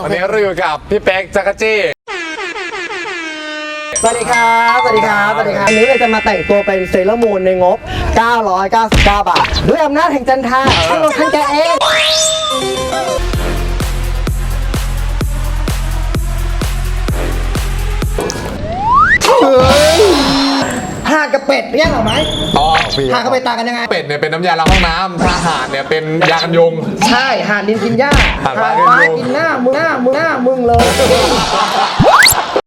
วันนี้เราอยู่กับพี่เป๊กจักรจี้สวัสดีครับ สวัสดีครับ สวัสดีครับ วันนี้เราจะมาแต่งตัวเป็นเซเลอร์มูนในงบ 999 บาท ด้วยอำนาจแห่งจันทราช่างเราท่านแกเอง ห่านกับเป็ดเนี่ยเหรอไหมอ๋อห่านกับเป็ดต่างกันยังไง เป็ดเนี่ยเป็นน้ำยาล้างห้องน้ำทหารเนี่ยเป็นยากันยุง ใช่ห่านดินกินหญ้าห่านห่านฟ้าฟ้ากินยุงกินหน้ามึงหน้ามึงหน้ามึงเลย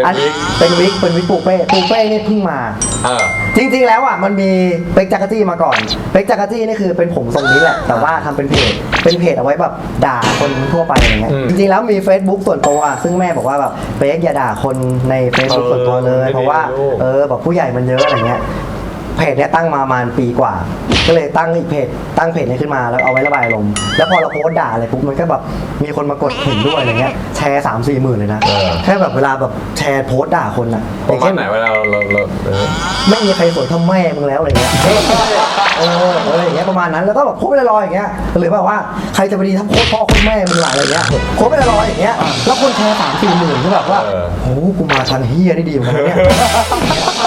เป็นอันวิก เป็นวิกเป็นวิกปูเป้ปูเป้นี่เพิ่งมา เออ จริงๆ แล้วอะมันมีเป็กจักรจี้มาก่อนเป็กจักรจี้นี่คือเป็นผมทรงนี้แหละ แต่ว่าทำเป็นเพจเป็นเพจเอาไว้แบบด่าคนทั่วไปอะไรเงี้ยอืมจริงๆแล้วมี Facebook ส่วนตัวอะซึ่งแม่บอกว่าแบบเป็กอย่าด่าคนใน Facebook เออส่วนตัวเลย ไม่ดีเพราะว่าลูก เออแบบผู้ใหญ่มันเยอะอะไรเงี้ย เพจเนี้ยตั้งมาประมาณปีกว่า ก็เลยตั้งอีกเพจตั้งเพจนี้ขึ้นมาแล้วเอาไว้ระบายอารมณ์แล้วพอเราโพสต์ด่าอะไรปุ๊บมันก็แบบมีคนมากดเห็นด้วยอะไรเงี้ยแชร์สามสี่หมื่นเลยนะเออ แค่แบบเวลาแบบแชร์โพสต์ด่าคนอะประมาณไหนเวลาเราเราเราเออ ไม่มีใครสวยเท่าแม่มึงแล้วอะไรเงี้ย เออเอออย่างเงี้ยประมาณนั้นแล้วก็แบบโพสต์ไปลอยๆอย่างเงี้ยหรือแบบว่าใครจะไปดีถ้าโพสต์พ่อโพสต์แม่มึงหลายอะไรเงี้ยโพสต์ไปลอยๆอย่างเงี้ยแล้วคนแชร์สามสี่หมื่นก็แบบว่าโอ้โหกูมาทางเฮียได้ดีเหมือนกันเนี่ย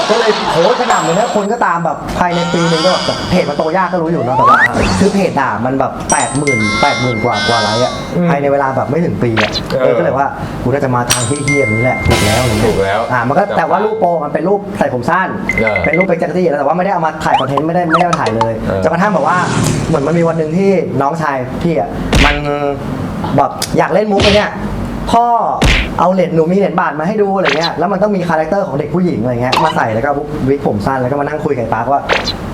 ก็เลยโพสต์ขนาดเลยนะคนก็ตามแบบภายในปีนึงก็แบบเพจมันโตยากก็รู้อยู่เนะแต่ว่าคือเพจด่ามันแบบแปดหมื่นแปดหมื่นกว่ากว่าไลค์อะภายในเวลาแบบไม่ถึงปีอะเออก็เลยว่ากูน่าจะมาทางเฮี้ยๆแบบนี้แหละถูกแล้วถูกแล้วอ่ามันก็แต่ว่ารูปโปรมันเป็นรูปใส่ผมสั้น เป็นรูปเป็นแจ็คเก็ตแต่ว่าไม่ได้เอามาถ่ายคอนเทนต์ไม่ได้ไม่ได้มาถ่ายเลยเออ จนกระทั่งแบบว่าเหมือนมันมีวันหนึ่งที่น้องชายพี่อะมันแบบอยากเล่นมุกไอ้เนี่ยพ่อเอาเหรียญหนูมีเหรียญบาทมาให้ดูอะไรเงี้ยแล้วมันต้องมีคาแรคเตอร์ของเด็กผู้หญิงอะไรเงี้ยมาใส่แล้วก็วิกผมสั้นแล้วก็มานั่งคุยกับไอ้ปาร์คว่า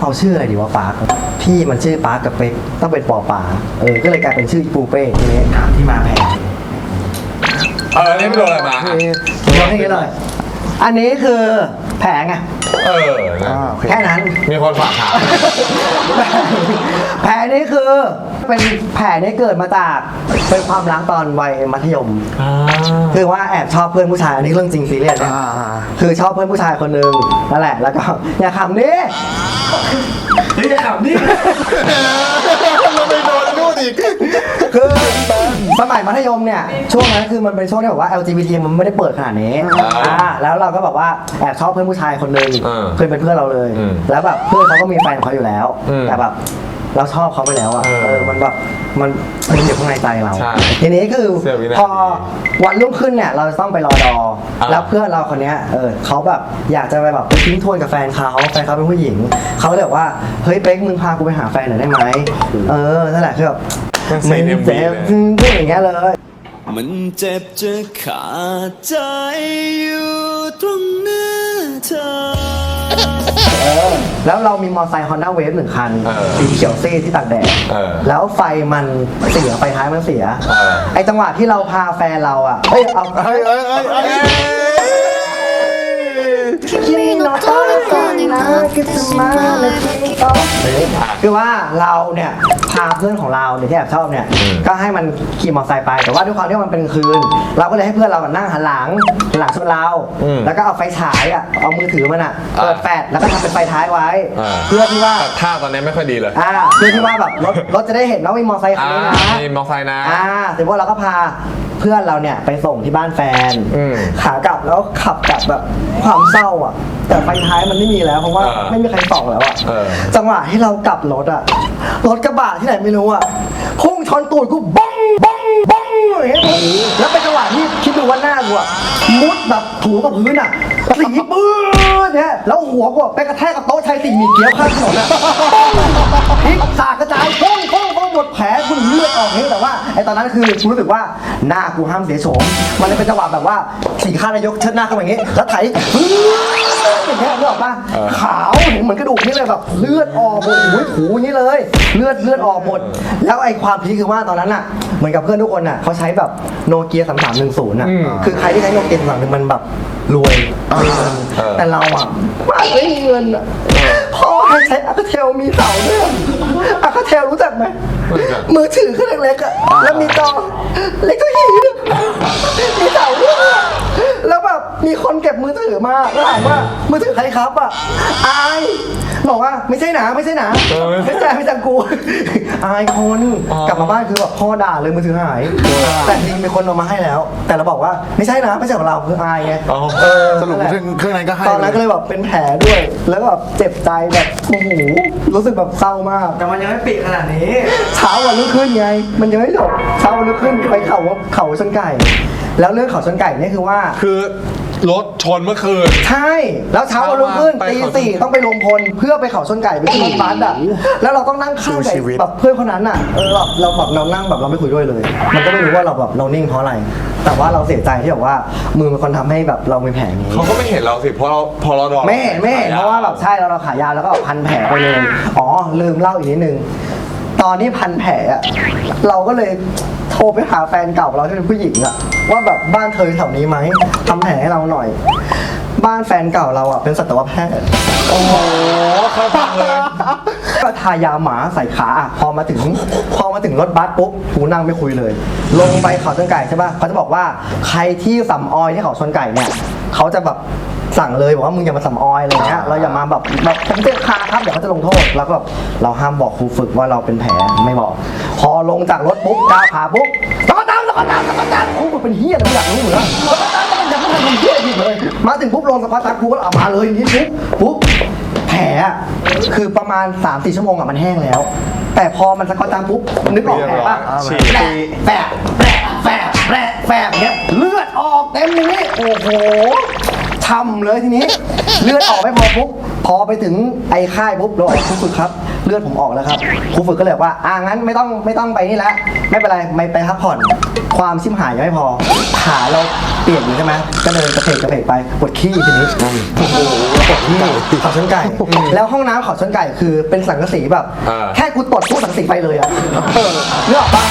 เอาชื่ออะไรดีวะปาร์คพี่มันชื่อปาร์คกับเป็กต้องเป็นปอปาเออก็เลยกลายเป็นชื่ออีปูเป้ทีนี้ถามที่มาแพง เออนี่ไม่โดนอะไรมาลองให้กันเลยอันนี้คือแผงไง เออนะแค่นั้น มีคนฝากถาม แผลนี้คือเป็นแผลนี้เกิดมาจากเป็นความรักตอนวัยมัธยม คือว่าแอบชอบเพื่อนผู้ชายอันนี้เรื่องจริงซีเรียสนะคือชอบเพื่อนผู้ชายคนหนึ่งนั่นแหละ แล้วก็ อย่าขำนี่เฮ้ยอย่าขำนี่เราไปโดนนู่น อีก คือสมัยมัธยมเนี่ย ช่วงนั้นคือมันเป็นช่วงที่แบบว่า LGBT มันไม่ได้เปิดขนาดนี้อ่าอ่าแล้วเราก็แบบว่าแอบชอบเพื่อนผู้ชายคนหนึ่งเออเพื่อนเป็นเพื่อนเราเลย อืมแล้วแบบเพื่อนเขาก็มีแฟนของเขาอยู่แล้ว อืม แต่แบบ เราชอบเขาไปแล้วอะเออเออมันแบบมันมันอยู่ข้างในใจเราใช่ทีนี้คือเสี้ยววินาทีพอวันรุ่งขึ้นเนี่ยเราจะต้องไปรอดออ่าแล้วเพื่อนเราคนเนี้ยเออเขาแบบอยากจะไปแบบไปทิ้งทวนกับแฟนเขาแฟนเขาเป็นผู้หญิงเขาเลยบอกว่าเฮ้ยเป๊กมึงพากูไปหาแฟนหน่อยได้ไหมเออนั่นแหละคือแบบมันซีน MV เจ็บเลย พูดอย่างเงี้ยเลย มันเจ็บจะขาดใจอยู่ตรงหน้าเธอเออ แล้วเรามีมอเตอร์ไซค์ฮอนด้าเวฟหนึ่งคัน เออ สีเขียวซีดที่ตากแดด เออ แล้วไฟมันเสียไฟท้ายมันเสีย เออ ไอจังหวะที่เราพาแฟนเราอ่ะ เอ้ย เอา เอ้ยเอ้ยเอ้ยเอ้ย 君の虜になってしま うคือว่าเราเนี่ยพาเพื่อนของเราเนี่ยที่แอบชอบเนี่ยอืมก็ให้มันขี่มอเตอร์ไซค์ไปแต่ว่าด้วยความที่มันเป็นคืน เราก็เลยให้เพื่อนเรานั่งหันหลังหันหลังชนเราอืมแล้วก็เอาไฟฉายอะเอามือถือมันอะเปิดแฟลชแล้วก็ทำเป็นไฟท้ายไว้อ่าเพื่อที่ว่าแต่ท่าตอนนี้ไม่ค่อยดีเลยอ่าเพื่อที่ว่าแบบรถรถจะได้เห็นว่ามีมอเตอร์ไซค์คันอ่านี้นะมีมอเตอร์ไซค์นะอ่าเสร็จว่าเราก็พา เพื่อนเราเนี่ยไปส่งที่บ้านแฟน อืมขากลับแล้วขับกลับแบบความเศร้าอะ แต่ไฟท้ายมันไม่มีแล้วเพราะว่าเออไม่มีใครส่องแล้วอะเออ จังหวะที่เรากลับรถอะรถกระบะที่ไหนไม่รู้อะพุ่งชนตูดกูบ้องบ้องบ้องอย่างเงี้ยแล้วเป็นจังหวะที่คิดดูว่าหน้ากูอะมุดแบบถูกับพื้นอะสีปื้ดเนี่ยแล้วหัวกูอะไปกระแทกกับโต๊ะ ชายสี่หมีเกี๊ยวข้างถนนอะพลิกสากกระจายพุ่งพุ่งพุ่งหมดแผลกูเลือดออกนี่แต่ว่าไอตอนนั้นคือกูรู้สึกว่าหน้ากูห้ามเสียโฉมมันเลยเป็นจังหวะแบบว่าสี่ข้างนายกเชิดหน้าขึ้นมาอย่างงี้แล้วไถปื้ดอย่างเงี้ยนึกออกปะขาวเห็นเหมือนกระดูกนี่เลยแบบเลือดออกโอ้โหถูอย่างนี้เลย เลือดเลือดออกหมดแล้วไอ้ความพีคคือว่าตอนนั้นอะ เหมือนกับเพื่อนทุกคนอะเขาใช้แบบโนเกียสามสามหนึ่งศูนย์อะอืม คือใครที่ใช้โนเกียสามสามหนึ่งมันแบบรวยมีเงินเออ แต่เราอะไม่มีเงินอะพ่อให้ใช้อาคาเทลมีเสาด้วยอาคาเทลรู้จักไหมรู้จักมือถือเครื่องเล็กๆอะแล้วมีจอเล็กเท่าหีนอะมีเสาด้วยอะแล้วแบบ มีคนเก็บมือถือมาแล้วถามว่ามือถือใครครับอะอายบอกว่าไม่ใช่หนาไม่ใช่หนาเออไม่ใช่ไม่ใช่กู อายคนอ๋อกลับมาบ้านคือแบบพ่อด่าเลยมือถือหายแต่จริงๆมีคนเอามาให้แล้ว แต่เราบอกว่าไม่ใช่นะไม่ใช่ของเราคืออายไงอ๋อเออสรุปเครื่องเครื่องนั้นก็ให้ตอนนั้นก็เลยแบบเป็นแผลด้วย แล้วก็แบบเจ็บใจแบบโอ้โหรู้สึกแบบเศร้ามาก แต่มันยังไม่ปิดขนาดนี้ เช้าวันรุ่งขึ้นไง มันยังไม่จบเช้าวันรุ่งขึ้นไปเขาเขาชนไก่ แล้วเรื่องเขาชนไก่เนี่ยคือว่า คือ รถชนเมื่อคืน ใช่ แล้วเช้าวันรุ่งขึ้นไปตีเขาชนสี่ต้องไปลงพลเพื่อไปเขาชนไก่ไปขึ้นรถบัสอะแล้วเราต้องนั่งข้างไก่แบบเพื่อนคนนั้นอะเออแบบเราแบบเรานั่งแบบเราไม่คุยด้วยเลย มันก็ไม่รู้ว่าเราแบบเรานิ่งเพราะอะไร แต่ว่าเราเสียใจที่แบบว่ามือเป็นคนทำให้แบบเรามีแผลอย่างนี้ เขาก็ไม่เห็นเราสิเพราะเราพอเราดอไม่เห็นไม่เห็นเพราะว่าแบบใช่เราเราขายาวแล้วก็พันแผลไปเลย อ๋อลืมเล่าอีกนิดนึง ตอนนี้พันแผลอะเราก็เลยโทรไปหาแฟนเก่าเราที่เป็นผู้หญิงอะว่าแบบบ้านเธออยู่แถวนี้ไหมทำแผลให้เราหน่อย บ้านแฟนเก่าเราอะเป็นสัตวแพทย์ โอ้โหเข้าฟังเลย ก็ทายาหมาใส่ขาอะพอมาถึง พอมาถึงรถบัสปุ๊บกูนั่งไม่คุยเลย ลงไปเขาชนไก่ใช่ป่ะเขาจะบอกว่าใครที่สำออยที่เขาชนไก่เนี่ย เขาจะแบบสั่งเลยบอกว่ามึงอย่ามาสำออยอะไรเงี้ยเราอย่ามาแบบแบบผมเจ็บขาครับเดี๋ยวเขาจะลงโทษแล้วก็แบบเราห้ามบอกครูฝึกว่าเราเป็นแผลไม่บอก พอลงจากรถปุ๊บก้าวขาปุ๊บตะกตามตะกตามตะกตามครูฝึกเป็นเฮียอะไรไม่อยากรู้เหมือนกันตะกตามตะกตามมันทำเฮียผิดเลย มาถึงปุ๊บลงสะพานตะครูก็เอามาเลยนี่ปุ๊บปุ๊บแผลอะคือประมาณ3 4ชั่วโมงอะมันแห้งแล้ว แต่พอมันสะกอตตามปุ๊บนึกออกแผลป่ะฉีดแปะแปะ ต็มอย่างนี้โอ้โหช่ำเลยทีนี้ เลือดออกไม่พอปุ๊บพอไปถึงไอ้ค่ายปุ๊บเราบอกครูฝึกครับ เลือดผมออกแล้วครับครูฝึกก็เลยบอกว่าอ่างั้นไม่ต้องไม่ต้องไปนี่แล้วไม่เป็นไรไม่ไปพักผ่อน ความชิมหายยังไม่พอขาเราเปียกอยู่ใช่ไหมก็เดินกระเพกกระเพกไปปวดขี้ทีนี้โอ้โหปวดขี้เขาชนไก่ แล้วห้องน้ำเขาชนไก่คือเป็นสังกะสีแบบอ่าแค่กูตดพูดสังกะสีไปเลยอะเลือกปะ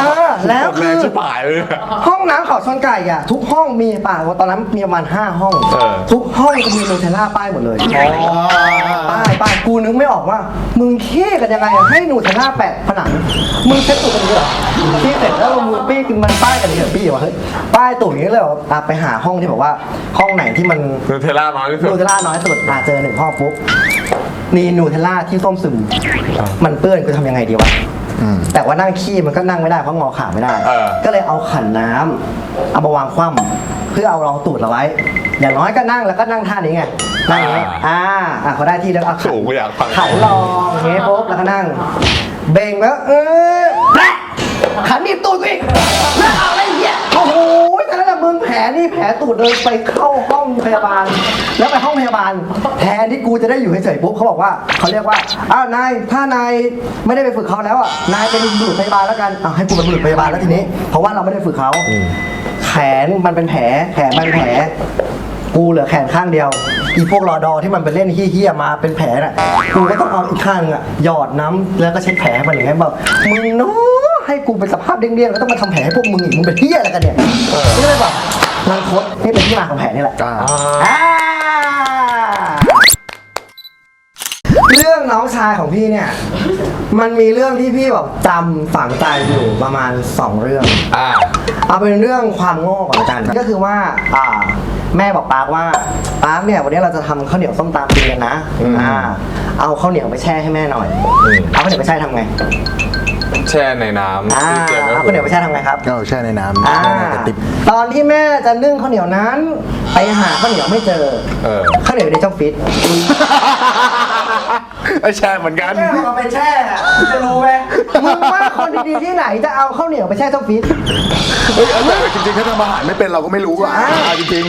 อ่า แล้วแรคืงอ ชิบหายเลยอะห้องน้ำเขาชนไก่อะทุกห้องมีป่าว่าตอนนั้นมีประมาณ5ห้อง เออ ทุกห้องจะมีนูเทลล่าป้ายหมดเลยป้ายป้ายกูนึกไม่ออกว่า มึงเค้กันยังไงอะให้นูเทลล่าแปะผนังมึงเช็ดตูดกันอย่างนี้เหรอพี่เสร็จแล้วมึงปี้กินมันป้ายกันอย่างนี้เหรอพี่วะเฮ้ยป้ายตูดอย่างนี้เลยเหรออะไปหาห้องที่แบบว่าห้องไหนที่มัน นูเทลล่าน้อยที่สุด นูเทลล่าน้อยสุดอะเจอหนึ่งห้องปุ๊บมีนูเทลล่าที่ส้มซึม มันเปื้อนกูทำยังไงดีวะ แต่ว่านั่งขี้มันก็นั่งไม่ได้เพราะงอขาไม่ได้ เออ ก็เลยเอาขันน้ำเอามาวางคว่ำเพื่อเอารองตูดเราไว้ อย่างน้อยก็นั่งแล้วก็นั่งท่านี้ไงนั่งอย่างนี้อ่าอะเขาได้ที่แล้วเอาขัสูงกูอยากฟังขันรองอย่างงี้ปุ๊บแล้วก็นั่ง เบ่งแล้วเออแปะขันหนีบตูดกูอีก นี่แผลตูดเดินไปเข้าห้องพยาบาล แล้วไปห้องพยาบาล แทนที่กูจะได้อยู่เฉยๆปุ๊บเขาบอกว่าเขาเรียกว่าอ้าวนายถ้านายไม่ได้ไปฝึกเขาแล้วอะนายเป็นบุรุษพยาบาลแล้วกันอะให้กูเป็นบุรุษพยาบาลแล้วทีนี้ เพราะว่าเราไม่ได้ฝึกเขาแขนมันเป็นแผลแขนมันเป็นแผล กูเหลือแขนข้างเดียว อีพวกรอดอที่มันไปเล่นเฮี้ยๆมาเป็นแผลน่ะ กูก็ต้องเอาอีกข้างอะหยอดน้ำแล้วก็เช็ดแผลให้มันอย่างเงี้ยแบบมึงเนาะให้กูเป็นสภาพเด้งๆแล้วต้องมาทำแผลให้พวกมึงอีกมึงเป็นเฮี้ยอะไรกันเนี่ยก็เลยแบบ รังคดนี่เป็นที่มาของแผลนี่แหละอ่าอ่าเรื่องน้องชายของพี่เนี่ย มันมีเรื่องที่พี่แบบจำฝังใจอยู่ประมาณสองเรื่อง อ่า เอาเป็นเรื่องความโง่ก่อนละกัน ก็คือว่าอ่า แม่บอกปาร์คว่าปาร์คเนี่ยวันนี้เราจะทำข้าวเหนียวส้มตำกินกันนะอืมอ่าเอาข้าวเหนียวไปแช่ให้แม่หน่อยอืมเอาข้าวเหนียวไปแช่ทำไง แช่ในน้ำอ่าที่เตรียมไว้เอาข้าวเหนียวไปแช่ทำไงครับ ก็เอาแช่ในน้ำอ่า แช่ในกระติบตอนที่แม่จะนึ่งข้าวเหนียวนั้น ไปหาข้าวเหนียวไม่เจอ เออข้าวเหนียวอยู่ในช่องฟิตไอ้แช่เหมือนกันแม่เอาไปแช่อะจะรู้ไหมมึงว่าคนดีๆที่ไหนจะเอาข้าวเหนียวไปแช่ช่องฟิต เฮ้ยเอาแต่จริงๆถ้าทำอาหารไม่เป็นเราก็ไม่รู้อะใช่ อ่าจริง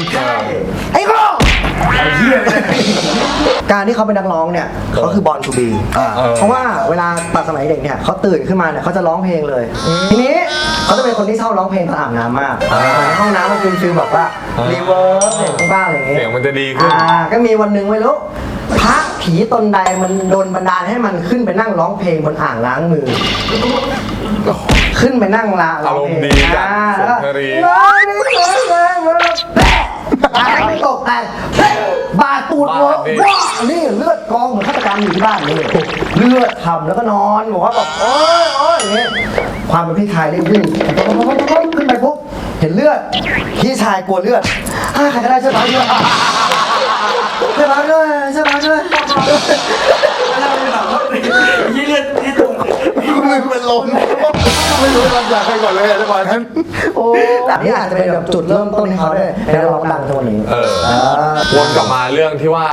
ไอ้โง่ การที่เขาเป็นนักร้องเนี่ยเขาคือบอลทูบีอ่าเออเพราะว่าเวลาตอนสมัยเด็กเนี่ยเขาตื่นขึ้นมาเนี่ยเขาจะร้องเพลงเลย ทีนี้เขาจะเป็นคนที่ชอบร้องเพลงตอนอาบน้ำมากในห้องน้ำมันเป็นฟิลแบบว่ารีเวิร์สเพลงบ้าอะไรอย่างเงี้ยเสียงมันจะดีขึ้นอ่าก็มีวันหนึ่งไม่รู้พระผีตนใดมันโดนบันดาลให้มันขึ้นไปนั่งร้องเพลงบนอ่างล้างมือ ขึ้นไปนั่งลาร้องเพลงอารมณ์ดีจัดอ่าแล้วก็สุนทรี ไม่ตกแต่เป้งบาดตูดเวอะว้านี่เลือดกองเหมือนฆาตกรรมอยู่ที่บ้านนี่เลือดทำแล้วก็นอนบอกว่าแบบโอ๊ยโอ๊ยอย่างเงี้ยความเป็นพี่ชายเร่งวิ่งขึ้นไปปุ๊บเห็นเลือด พี่ชายกลัวเลือดอ่าใครก็ได้ช่วยปั๊มด้วยช่วยปั๊มด้วยช่วยปั๊มด้วยยี่เลือด ที่ตรงมึงเป็นลมไม่รู้จะรักษาใครก่อนเลยจังหวะนั้นโอ้แต่นี่อาจจะเป็นแบบจุดเริ่มต้นให้เขาได้ในร้องดังทุกวันนี้เออวนกลับมาเรื่องที่ว่า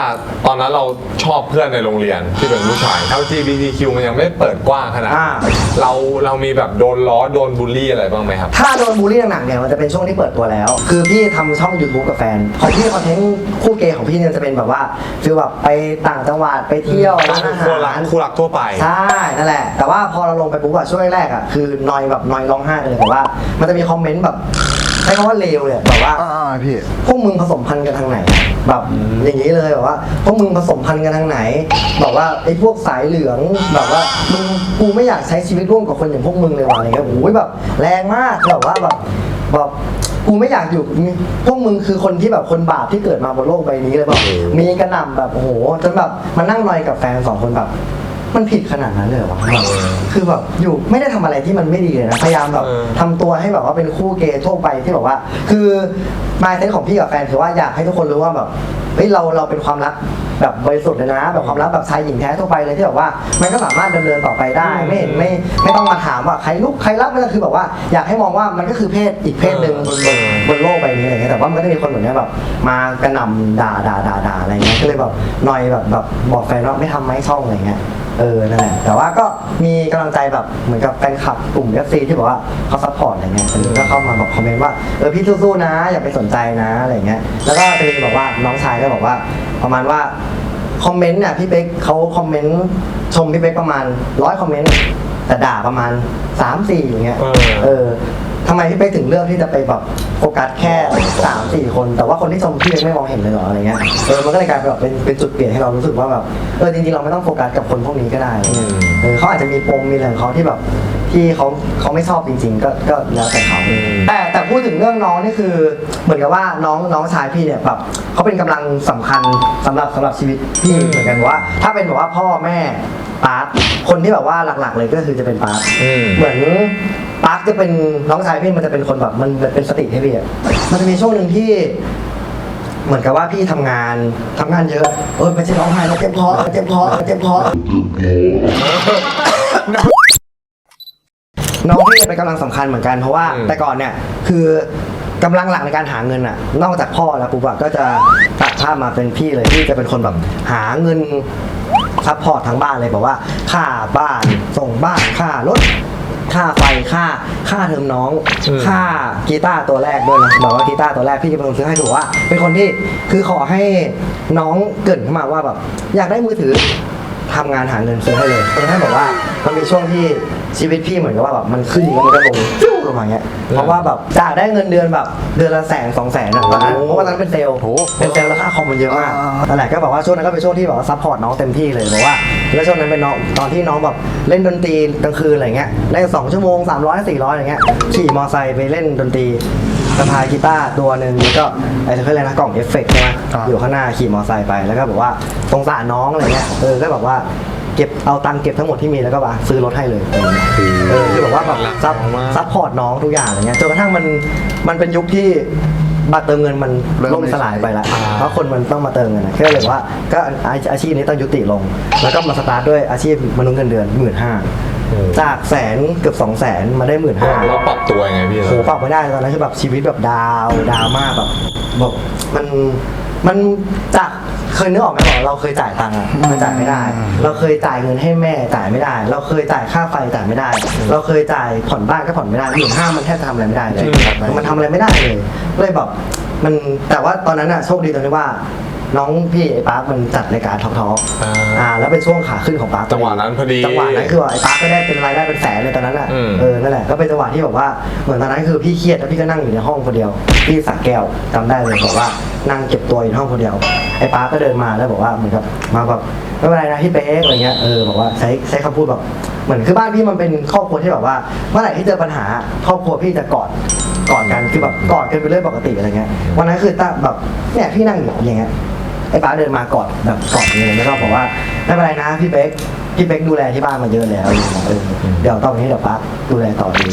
ตอนนั้นเราชอบเพื่อนในโรงเรียนที่เป็นผู้ชาย LGBTQ มันยังไม่เปิดกว้างขนาดนั้นเราเรามีแบบโดนล้อโดนบูลลี่อะไรบ้างไหมครับ ถ้าโดนบูลลี่หนักๆเนี่ยมันจะเป็นช่วงที่เปิดตัวแล้ว คือพี่ทำช่อง YouTube กับแฟนของพี่คอนเทนต์คู่เกย์ของพี่เนี่ยจะเป็นแบบว่าฟีลแบบไปต่างจังหวัดไปเที่ยวร้านอาหคู่รัการคู่รักทั่วไปใช่นั่นแหละ แต่ว่าพอเราลงไปปุ๊บอะช่วงแรกๆอะคือนอยแบบนอยร้องไห้เลยแต่ว่า มันจะมีคอมเมนต์แบบใช้คำว่าเลวเลยแบบว่า อ่าๆพี่ พวกมึงผสมพันธุ์กันทางไหน แบบอย่างนี้เลยแบบว่า พวกมึงผสมพันธุ์กันทางไหนบอกว่าไอ้พวกสายเหลืองแบบว่ามึงกูไม่อยากใช้ชีวิตร่วมกับคนอย่างพวกมึงเลยว่ะอะไรเงี้ยโอ้ยแบบ แรงมากแบบว่าแบบแบบกูไม่อยากอยู่พวกมึงคือคนที่แบบคนบาปที่เกิดมาบนโลกใบนี้เลยแบบมีกระหน่ำแบบโอ้โหจนแบบมานั่งนอยกับแฟนสองคนแบบ มันผิดขนาดนั้นเลยเหรอวะแบบคือแบบอยู่ไม่ได้ทำอะไรที่มันไม่ดีเลยนะพยายามแบบเออ ทำตัวให้แบบว่าเป็นคู่เกย์ทั่วไปที่แบบว่า คือมายเซนของพี่กับแฟนคือว่าอยากให้ทุกคนรู้ว่าแบบเฮ้ยเราเราเป็นความรักแบบบริสุทธิ์เลยนะแบบความรักแบบชายหญิงแท้ทั่วไปเลยที่แบบว่า มันก็สามารถดำเนินต่อไปได้ไม่เห็นไม่ไม่ต้องมาถามว่าใครลุกใครรับมันก็คือแบบว่า อยากให้มองว่ามันก็คือเพศอีกเพศหนึ่งบนบนบนโลกใบนี้อะไรเงี้ยแต่ว่ามันก็จะมีคนแบบเนี้ยแบบมากระหน่ำด่าด่าด่าด่าอะไรเงี้ยก็เลยแบบหนอยแบบแบบบอกแฟนว่าไม่ทำไหมช่องอะไรเงี้ย เออนั่นแหละแต่ว่าก็มีกำลังใจแบบเหมือนกับแฟนคลับกลุ่ม FC ที่บอกว่าเขาซัพพอร์ตอะไรเงี้ยเออก็เข้ามาบอกคอมเมนต์ว่าเออพี่สู้ๆนะ อย่าไปสนใจนะอะไรเงี้ยแล้วก็จะมีบอกว่าน้องชายก็บอกว่า ประมาณว่าคอมเมนต์เนี่ยพี่เป๊กเขาคอมเมนต์ชมพี่เป๊กประมาณร้อยคอมเมนต์แต่ด่าประมาณ3ามสี่อย่างเงี้ยเออ เออ ทำไมพี่เป๊กถึงเลือกที่จะไปแบบโฟกัสแค่สามสี่คน แต่ว่าคนที่ชมพี่เป๊กไม่มองเห็นเลยเหรออะไรเงี้ยเออมันก็เลยกลายเป็นแบบเป็นเป็นจุดเปลี่ยนให้เรารู้สึกว่าแบบเออจริงๆเราไม่ต้องโฟกัสกับคนพวกนี้ก็ได้อะไรเงี้ยเออเขาอาจจะมีปมมีอะไรของเขาที่แบบที่เขาเขาไม่ชอบจริง ๆ ก็ก็แล้วแต่เขาแต่แต่พูดถึงเรื่องน้องนี่คือ เหมือนกับว่าน้องน้องชายพี่เนี่ยแบบเขาเป็นกำลังสำคัญสำหรับสำหรับชีวิตพี่เหมือนกันว่า ถ้าเป็นแบบว่าพ่อแม่ ปาร์ตคนที่แบบว่าหลักๆ เลยก็คือจะเป็นปาร์ตอืม เหมือนปาร์คจะเป็นน้องชายพี่มันจะเป็นคนแบบมันเป็นสติให้พี่อะมันจะมีช่วงหนึ่งที่ เหมือนกับว่าพี่ทำงานทำงานเยอะเออไม่ใช่ร้องไห้แล้วเจ็บคอเจ็บคอเจ็บคอน้องพี่เป็นกำลังสำคัญเหมือนกันเพราะว่า อืม แต่ก่อนเนี่ย คือกำลังหลักในการหาเงินอะนอกจากพ่อแล้วปุ๊บอะก็จะตัดภาพมาเป็นพี่เลยพี่จะเป็นคนแบบหาเงิน ซัพพอร์ตทั้งบ้านเลยบอกว่าค่าบ้านส่งบ้านค่ารถค่าไฟค่าค่าเทอมน้อง อืม ค่ากีตาร์ตัวแรกด้วยนะแบบว่ากีตาร์ตัวแรกพี่จะเป็นคนซื้อให้ถูกว่า เป็นคนที่คือขอให้น้องเกรินขึ้นมาว่าแบบอยากได้มือถือทำงานหาเงินซื้อให้เลยจนท่านบอกว่ามันมีช่วงที่ชีวิตพี่เหมือนกับว่าแบบมันขึ้นแล้วมันก็ลง ฟิวลงมาอย่างเงี้ยเพราะว่าแบบจากได้เงินเดือนแบบเดือนละแสนสองแสนอะตอนนั้นเพราะว่าตอนนั้นเป็นเซลล์เป็นเซลล์แล้วค่าคอมมันเยอะมากนั่นแหละก็บอกว่าช่วงนั้นก็เป็นช่วงที่แบบว่าซัพพอร์ตน้องเต็มที่เลยบอกว่า แล้วช่วงนั้นเป็นน้องตอนที่น้องแบบเล่นดนตรีกลางคืนอะไรเงี้ยเล่นสองชั่วโมงสามร้อยสี่ร้อยอะไรเงี้ยขี่มอไซค์ไปเล่นดนตรีสะพายกีตาร์ตัวหนึ่งแล้วก็ไอ้เขาเรียกอะไรนะกล่องเอฟเฟกต์ใช่ไหมอยู่ข้างหน้าขี่มอไซค์ไปแล้วก็บอกว่าสงสารน้องอะไรเงี้ยเออก็แบบว่า เก็บเอาตังค์เก็บทั้งหมดที่มีแล้วก็มาซื้อรถให้เลยอะไรเงี้ยเออคือแบบว่าแบบซับซับพอร์ตน้องทุกอย่างอะไรเงี้ยจนกระทั่งมันมันเป็นยุคที่บัตรเติมเงินมันล่มสลายไปละเพราะคนมันต้องมาเติมเงินนะแค่เลยว่าก็อาอาชีพนี้ต้องยุติลง แล้วก็มาสตาร์ทด้วยอาชีพมนุษย์เงินเดือนหมื่นห้าจากแสนเกือบสองแสนมาได้หมื่นห้าเราปรับตัวยังไงพี่โหปรับไม่ได้ตอนนั้นคือแบบชีวิตแบบดาวดาวมากแบบแบบมัน มันจากเคยนึกออกไหมบอกเราเคยจ่ายตังค์อะมันจ่ายไม่ได้ เราเคยจ่ายเงินให้แม่จ่ายไม่ได้ เราเคยจ่ายค่าไฟจ่ายไม่ได้ เราเคยจ่ายผ่อนบ้านก็ผ่อนไม่ได้หมื่นห้ามันแทบจะทำอะไรไม่ได้เลยมันทำอะไรไม่ได้เลยเลยแบบมันแต่ว่าตอนนั้นอะโชคดีตรงที่ว่า น้องพี่ไอ้ปาร์คมันจัดรายการทอกทออ่า อ่าแล้วเป็นช่วงขาขึ้นของปาร์คจังหวะนั้นพอดี จังหวะนั้นคือว่าไอ้ปาร์คก็ได้เป็นรายได้เป็นแสนเลยตอนนั้นอะอืม เออนั่นแหละก็เป็นจังหวะที่แบบว่าเหมือนตอนนั้นคือพี่เครียดแล้วพี่ก็นั่งอยู่ในห้องคนเดียวพี่สักแก้วจำได้เลยบอกว่านั่งเก็บตัวอยู่ในห้องคนเดียวไอ้ปาร์คก็เดินมาแล้วบอกว่าเหมือนกับมาแบบไม่เป็นไรนะพี่เป๊กอะไรเงี้ยเออบอกว่าใช้ใช้คำพูดแบบเหมือนคือบ้านพี่มันเป็นครอบครัวที่แบบว่าเมื่อไหร่ที่เจอปัญหาครอบครัวพี่จะกอด กอดกันคือแบบกอดกันเป็นเรื่องปกติอะไรเงี้ยวันนั้นคือตั้งแบบเนี่ยพี่นั่งอยู่อย่างเงี้ย ไอ้ป้าเดินมากอดแบบกอดเลยแล้วก็บอกว่าไม่เป็นไรนะพี่เป๊กพี่เป๊กดูแลที่บ้านมาเยอะแล้วอะไรอย่างเออเดี๋ยวต่อไปนี้เดี๋ยวป้าดูแลต่อเอง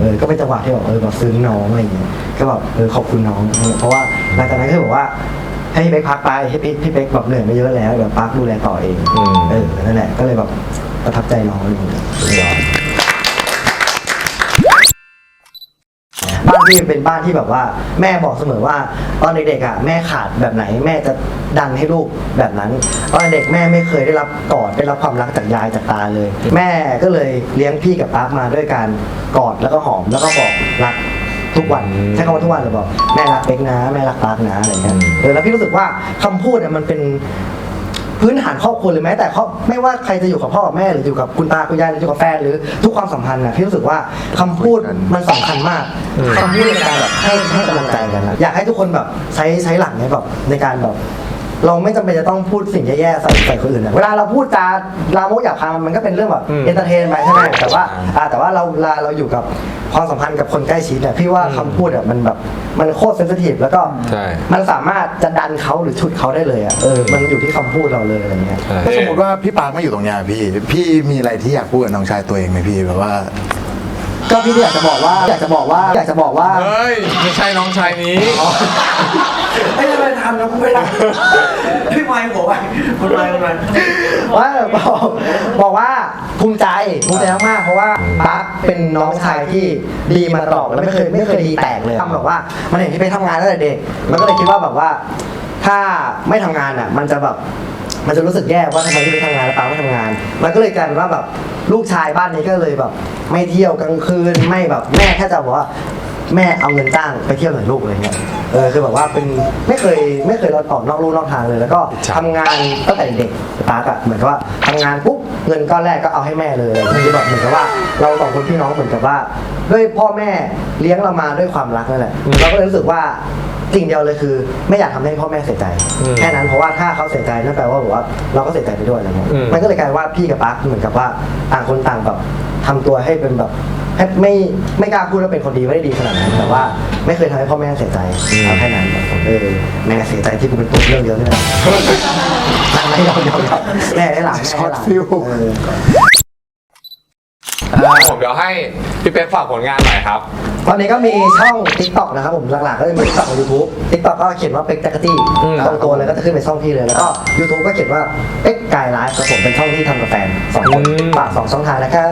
เออก็เป็นจังหวะที่แบบเออแบบซึ้งน้องอะไรอย่างเงี้ยก็แบบเออขอบคุณน้อง เพราะว่าหลังจากนั้นก็บอกว่าให้พี่เป๊กพักไปให้พี่พี่เป๊กแบบเหนื่อยมาเยอะแล้วเดี๋ยวป้าดูแลต่อเองอืมเออนั่นแหละก็เลยแบบประทับใจน้องอะไรอย่างเงี้ย พี่เป็นบ้านที่แบบว่า แม่บอกเสมอว่าตอนเด็กๆอะแม่ขาดแบบไหนแม่จะดันให้ลูกแบบนั้นตอนเด็กแม่ไม่เคยได้รับกอดได้รับความรักจากยายจากตาเลย แม่ก็เลยเลี้ยงพี่กับปั๊กมาด้วยการกอดแล้วก็หอมแล้วก็บอกรักทุกวันใช้คำว่าทุกวันเลยบอกแม่รักเป๊กนะ แม่รักปั๊กนะอะไรเงี้ยเออแล้วพี่รู้สึกว่าคำพูดเนี่ยมันเป็น พื้นฐานครอบครัวหรือแม้แต่ครอบไม่ว่าใครจะอยู่กับพ่อกับแม่หรืออยู่กับคุณตาคุณยายหรืออยู่กับแฟนหรือทุกความสัมพันธ์นะพี่รู้สึกว่าคำพูดมันสำคัญมากคำพูดในการแบบให้ให้กำลังใจกันนะอยากให้ทุกคนแบบใช้ใช้หลังเนี้แบบในการแบบ เราไม่จำเป็นจะต้องพูดสิ่งแย่ๆใส่ใส่คนอื่นนะเวลาเราพูดจาลามกหยาบคายมันก็เป็นเรื่องแบบอืมเอนเตอร์เทนไปใช่ไหมแต่ว่าอ่าแต่ว่าเราเวลาเราอยู่กับความสัมพันธ์กับคนใกล้ชิดเนี่ยพี่ว่าคำพูดอะมันแบบมันโคตรเซนซิทีฟแล้วก็ใช่ มันสามารถจะดันเขาหรือฉุดเขาได้เลยอะเออมันอยู่ที่คำพูดเราเลยอะไรเงี้ยถ้าสมมติว่าพี่ปาร์คไม่อยู่ตรงเนี้ยพี่ พี่มีอะไรที่อยากพูดกับน้องชายตัวเองไหมพี่แบบว่า ก็พี่อยากจะบอกว่าอยากจะบอกว่าอยากจะบอกว่า เฮ้ย ไม่ใช่น้องชายนี้ไอ้ยไม่ทำนะกูไม่ได้พี่ไม้ผมไปคนไม้คนไม้ว่าบอกบอกว่าภูมิใจภูมิใจมากๆเพราะว่าปั๊กเป็นน้องชายที่ดีมาตลอดแล้วไม่เคยไม่เคยดีแตกเลยทำแบบว่ามันเห็นที่ไปทำงานตั้งแต่เด็กมันก็เลยคิดว่าแบบว่า ถ้าไม่ทำงานอะ มันจะแบบ มันจะรู้สึกแย่ว่าทำไมที่ไปทำงานแล้วปั๊กไม่ทำงาน มันก็เลยกลายเป็นว่าแบบลูกชายบ้านนี้ก็เลยแบบ ไม่เที่ยวกลางคืนไม่แบบแม่แค่จะบอกว่า แม่เอาเงินจ้างไปเที่ยวหน่อยลูกอะไรเงี้ยเออคือแบบว่าเป็นไม่เคยไม่เคยเราออกนอกลู่นอกทางเลย แล้วก็ใช่ทำงานตั้งแต่เด็กปาร์กอะเหมือนกับว่าทำงานปุ๊บเงินก้อนแรกก็เอาให้แม่เลยอะไรอย่างเงี้ยคือแบบเหมือนกับว่าเราสองคนพี่น้องเหมือนกับว่าด้วยพ่อแม่เลี้ยงเรามาด้วยความรักนั่นแหละเราก็เลยรู้สึกว่า สิ่งเดียวเลยคือ ไม่อยากทำให้พ่อแม่เสียใจอืมแค่นั้นเพราะว่าถ้าเขาเสียใจนั่นแปลว่าแบบว่าเราก็เสียใจไปด้วยอะไรเงี้ยอืมมันก็เลยกลายว่าพี่กับปาร์กเหมือนกับว่าต่างคนต่างแบบทำตัวให้เป็นแบบให้ ไม่ไม่กล้าพูดว่าเป็นคนดีไม่ได้ดีขนาดนั้นแต่ว่าไม่เคยทำให้พ่อแม่เสียใจเอาแค่นั้นเออแม่เสียใจที่กูเป็นตัวเรื่องเดียวนี่แหละไม่ยอมยอมยอมแม่ได้หลานแม่ได้หลานช็อตฟิลเออผมเดี๋ยวให้พี่เป๊กฝากผลงานหน่อยครับ ตอนนี้ก็มีช่อง t ิ k t o k นะครับผมหลักๆก็จะมี TikTok กับ YouTube TikTok ก็เขียนว่าเป็กแจ็คตี้อืม ตรงตัวเลยก็จะขึ้นเป็นช่องพี่เลยแล้วก็ YouTube ก็เขียนว่าเป็กกายไลฟ์ครับผมเป็นช่องที่ทำกับแฟนสองคนฝากสองช่องทางนะครับ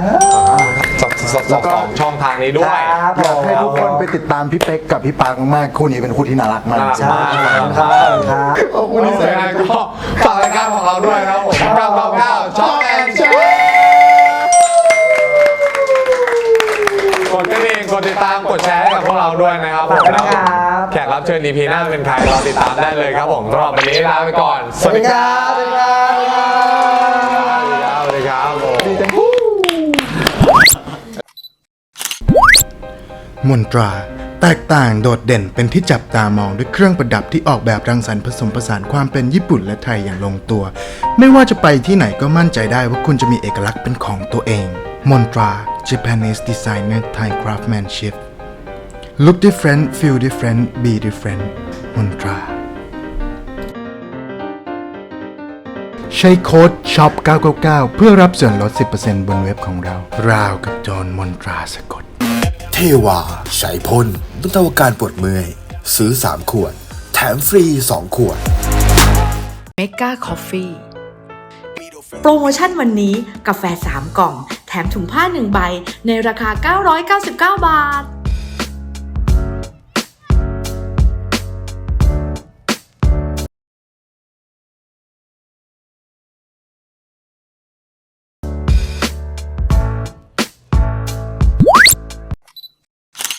สอง สองสองสองช่องทางนี้ด้วยครับอยากให้ทุกคนไปติดตามพี่เป๊กกับพี่ปาร์คมากๆคู่นี้เป็นคู่ที่น่ารักมากน่ารักใช่ครับครับขอบคุณวันที่นี้เสีเสียยก็ฝากรายการของเราด้วยนะครับผม999ช่องแอนเชกดกระดิ่งกดติดตามกดแชร์ให้กับพวกเราด้วยนะครับผมขอบคุณนะครับแขกรับเชิญ EP หน้าจะเป็นใครรอติดตามได้เลยครับผมสำหรับวันนี้ลาไปก่อน สวัสดีครับ สวัสดีครับสวัสดีครับผม มนตราแตกต่างโดดเด่นเป็นที่จับตามองด้วยเครื่องประดับที่ออกแบบรังสรรค์ผสมผสานความเป็นญี่ปุ่นและไทยอย่างลงตัว ไม่ว่าจะไปที่ไหนก็มั่นใจได้ว่าคุณจะมีเอกลักษณ์เป็นของตัวเอง มนตรา Japanese designer Thai craftsmanship look different feel different be different มนตรา ใช้โค้ดช็อป999 เพื่อรับส่วนลด 10%บนเว็บของเรา ราวกับโจรมนตราสะกด วาใช้พ่นบรรเทาอาการปวดเมื่อย ซื้อ 3 ขวด แถมฟรี 2 ขวดเมกาคอฟฟี่โปรโมชั่นวันนี้กาแฟ 3 กล่อง แถมถุงผ้า 1 ใบ ในราคา 999 บาท